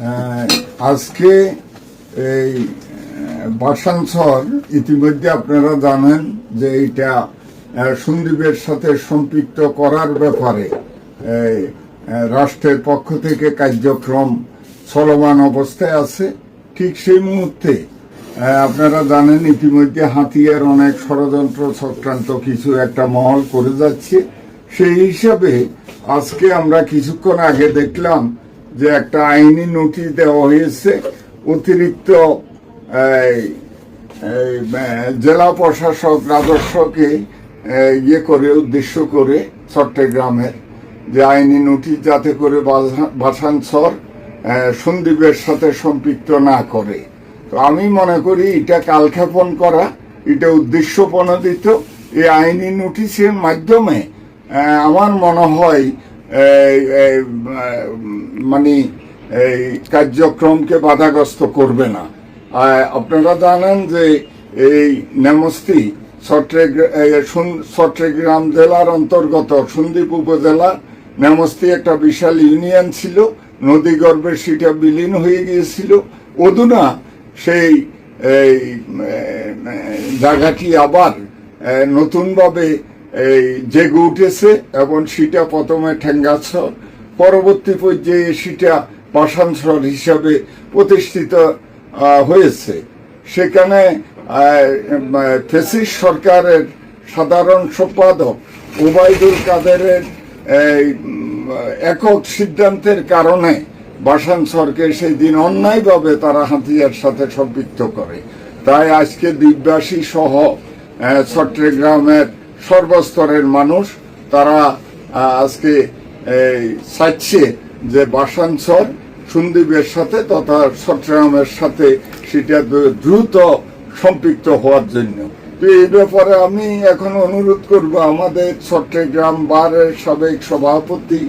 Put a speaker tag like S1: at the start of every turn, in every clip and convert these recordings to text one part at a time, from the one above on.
S1: আজকে এই বাসানসর ইতিমধ্যে আপনারা জানেন যে এইটা সন্দীপের সাথে সম্পৃক্ত করার ব্যাপারে রাষ্ট্রের পক্ষ থেকে কার্যক্রম চলমান অবস্থায় আছে। ঠিক সেই মুহূর্তে আপনারা জানেন ইতিমধ্যে হাতিয়ার অনেক ষড়যন্ত্র চক্রান্ত কিছু একটা মহল করে যাচ্ছে। সেই হিসাবে আজকে আমরা কিছুক্ষণ আগে দেখলাম যে একটা আইনি নোটিশ দেওয়া হয়েছে, অতিরিক্ত জেলা প্রশাসক রাজস্বকে ইয়ে করে, উদ্দেশ্য করে চট্টগ্রামের যে আইনি নোটিশ যাতে করে বাসানসর সন্দীপের সাথে সম্পৃক্ত না করে। তো আমি মনে করি এটা কালক্ষেপণ করা, এটা উদ্দেশ্য প্রণোদিত এই আইনি নোটিশের মাধ্যমে আমার মনে হয় মানে এই কার্যক্রমকে বাধাগ্রস্ত করবে না। আপনারা জানেন যে এই নেমস্তি চট্টগ্রা- চট্টগ্রাম জেলার অন্তর্গত সন্দ্বীপ উপজেলা নেমস্তি একটা বিশাল ইউনিয়ন ছিল। নদী গর্ভে সেটা বিলীন হয়ে গিয়েছিল। অধুনা সেই জায়গাটি আবার নতুনভাবে এই জেগে উঠেছে এবং সেটা প্রথমে ঠেঙ্গাছর পরবর্তী পর্যায়ে সেটা পাষাণসর হিসাবে প্রতিষ্ঠিত হয়েছে। সেখানে ফেসিস সরকারের সাধারণ সম্পাদক ওবায়দুল কাদেরের একক সিদ্ধান্তের কারণে বাসানসরকে সেই দিন অন্যায়ভাবে তারা হাতিয়ার সাথে সম্পৃক্ত করে। তাই আজকে দ্বীপবাসী সহ চট্টগ্রামের সর্বস্তরের মানুষ, তারা আজকে চাইছে যে বাসানসর সন্দীপের সাথে তথা চট্টগ্রামের সাথে সেটা দ্রুত সম্পৃক্ত হওয়ার জন্য। তো এই ব্যাপারে আমি এখন অনুরোধ করব আমাদের চট্টগ্রাম বারের সাবেক সভাপতি,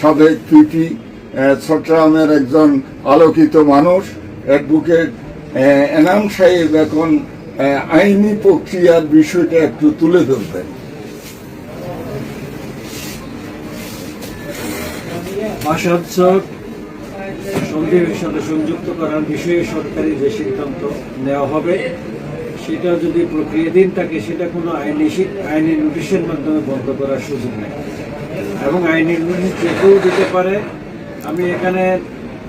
S1: সাবেক পিটি চট্টগ্রামের একজন আলোকিত মানুষ, অ্যাডভোকেট এনাম সাহেব এখন আইনি প্রক্রিয়ার বিষয়টা একটু তুলে ধরবেন।
S2: ভাষাচ্ছক সন্ধির সাথে সংযুক্ত করার বিষয়ে সরকারি যে সিদ্ধান্ত নেওয়া হবে, সেটা যদি প্রক্রিয়াধীন থাকে, সেটা কোনো আইনি আইনি নোটিশের মাধ্যমে বন্ধ করার সুযোগ নেই। এবং আইনি নোটিশ যে কেউ দিতে পারে, আমি এখানে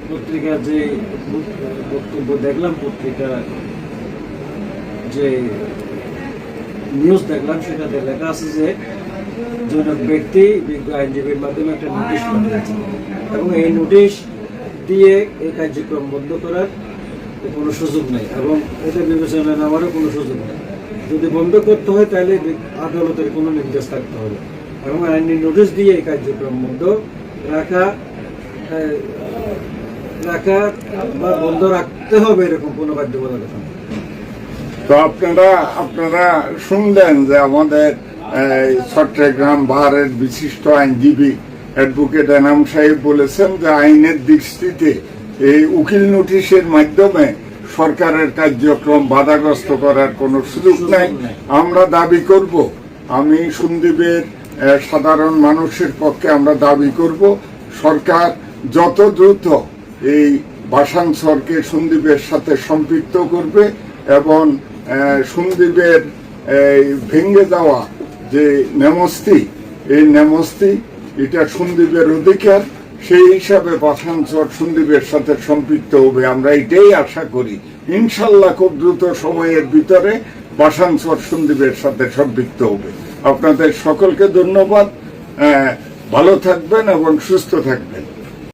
S2: পত্রিকার যে বক্তব্য দেখলাম পত্রিকা যে নিউজ দেখলাম সেটাতে লেখা আছে যে জনক ব্যক্তি, বিজ্ঞ আইনজীবীর মাধ্যমে একটা নোটিশ পাঠিয়েছে এবং এই নোটিশ দিয়ে এই কার্যক্রম বন্ধ করার কোনো সুযোগ নেই এবং এটা বিবেচনা নেওয়ারও কোনো সুযোগ নেই। যদি বন্ধ করতে হয়, তাহলে আদালতের কোনো নির্দেশ থাকতে হবে। এবং আইনি নোটিশ দিয়ে এই কার্যক্রম বন্ধ রাখা রাখা বা বন্ধ রাখতে হবে এরকম কোনো বাধ্যবাধকতা
S1: তো আপনারা আপনারা শুনলেন যে আমাদের চট্টগ্রাম বাহারের বিশিষ্ট আইনজীবী অ্যাডভোকেট এনাম সাহেব বলেছেন যে আইনের দৃষ্টিতে এই উকিল নোটিশের মাধ্যমে সরকারের কার্যক্রম বাধাগ্রস্ত করার কোনো সুযোগ নাই। আমরা দাবি করব আমি সন্দীপের সাধারণ মানুষের পক্ষে আমরা দাবি করব সরকার যত দ্রুত এই বাসানসরকে সন্দীপের সাথে সম্পৃক্ত করবে এবং সন্দীপের ভেঙে যাওয়া যে নেমস্তি, এই নেমস্তি, এটা সন্দীপের অধিকার। সেই হিসাবে বাসানসর সন্দীপের সাথে সম্পৃক্ত হবে। আমরা এটাই আশা করি। ইনশাল্লাহ খুব দ্রুত সময়ের ভিতরে বাসানসর সন্দীপের সাথে সম্পৃক্ত হবে। আপনাদের সকলকে ধন্যবাদ। ভালো থাকবেন এবং সুস্থ থাকবেন।